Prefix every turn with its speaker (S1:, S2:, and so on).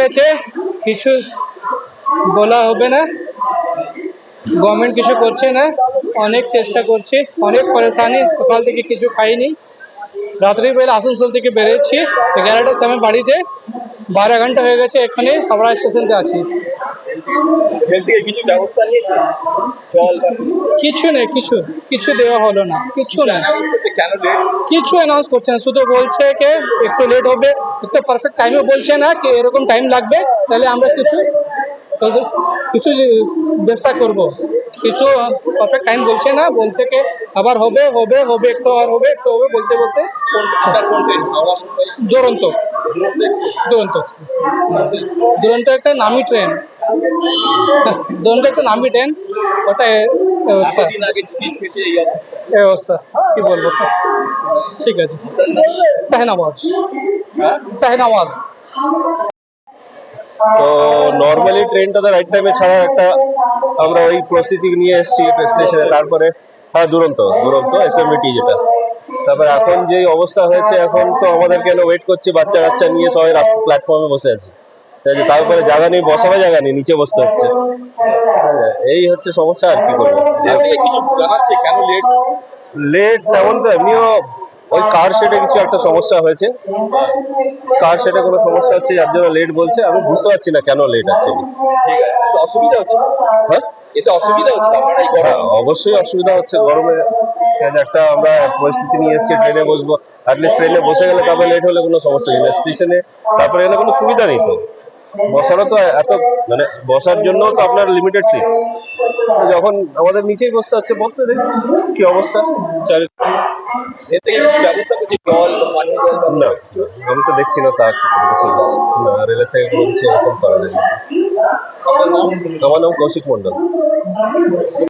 S1: গেছে। কিছু বলা হবে না। গভর্নমেন্ট কিছু করছে না। অনেক চেষ্টা করছে। অনেক পরেশানি। সকাল থেকে কিছু খাইনি। রাত্রিবেলা আসানসোল থেকে বেরিয়েছি এগারোটার সময় বাড়িতে। বারো ঘণ্টা হয়ে গেছে এখানে। হাওড়া স্টেশনতে আছি।
S2: হেলথ থেকে কিছু ব্যবস্থা নিয়েছে? জল বা কিছু?
S1: কিছু নেই কিছু কিছু দেওয়া হলো না কিছু না
S2: কেন লেট
S1: কিছু অ্যানাউন্স করছে না শুধু বলছে কি একটু লেট হবে একটু পারফেক্ট টাইমে বলছে না কি এরকম টাইম লাগবে তাহলে আমরা কিছু কিছু ব্যবস্থা করব। কিছু পারফেক্ট টাইম বলছে না বলছে কি আবার হবে হবে হবে একটু আর হবে একটু হবে বলতে বলতে দুরন্ত দুরন্ত দুরন্ত একটা নামি ট্রেন। দুরন্ত একটা নামি ট্রেন ওটা এ- ব্যবস্থা
S2: দিন আগে টিকিট কেটে এই অবস্থা।
S1: কি বলব? ঠিক আছে। শাহনওয়াজ শাহনওয়াজ
S3: তো নর্মালি ট্রেনটাতে রাইট টাইমে ছাড়া একটা আমরা ওই প্রস্তুতি নিয়ে এসেছি স্টেশনে তারপরে হ্যাঁ দুরন্ত দুরন্ত এস এসএমবিটি যেটা। তারপরে এখন যে অবস্থা হয়েছে এখন তো আমাদের কেন ওয়েট করছি বাচ্চা কাচ্চা নিয়ে সবাই রাস্তা প্ল্যাটফর্মে বসে আছে। আছে, তারপরে জায়গা নেই বসাবে জায়গা নেই নিচে বসতে হচ্ছে। এই হচ্ছে সমস্যা আর কি করব?
S2: লেট
S3: লেট তেমন তো এমনিও ওই কার সেটে কিছু একটা সমস্যা হয়েছে। কার সেটে কোনো সমস্যা হচ্ছে যার জন্য লেট বলছে আমি বুঝতে পারছি না কেন লেট অ্যাকচুয়ালি
S2: ঠিক আছে অসুবিধা হচ্ছে?
S3: হ্যাঁ?
S2: এতে অসুবিধা হচ্ছে?
S3: হ্যাঁ, অবশ্যই অসুবিধা হচ্ছে গরমে একটা আমরা পরিস্থিতি নিয়ে এসেছি ট্রেনে বসবো। অ্যাটলিস্ট ট্রেনে বসে গেলে তারপরে লেট হলে কোনো সমস্যা নেই। স্টেশনে তারপরে এখানে কোনো সুবিধা নেই তো। বসারও তো এত মানে বসার জন্য তো আপনার লিমিটেড সিট যখন আমাদের নিচেই বসতে হচ্ছে বলতে কি অবস্থা? চারি না আমি তো দেখছি না তা। কিছু না রেলের থেকে কোনো কিছু এরকম করা যায় আমার নাম কৌশিক মন্ডল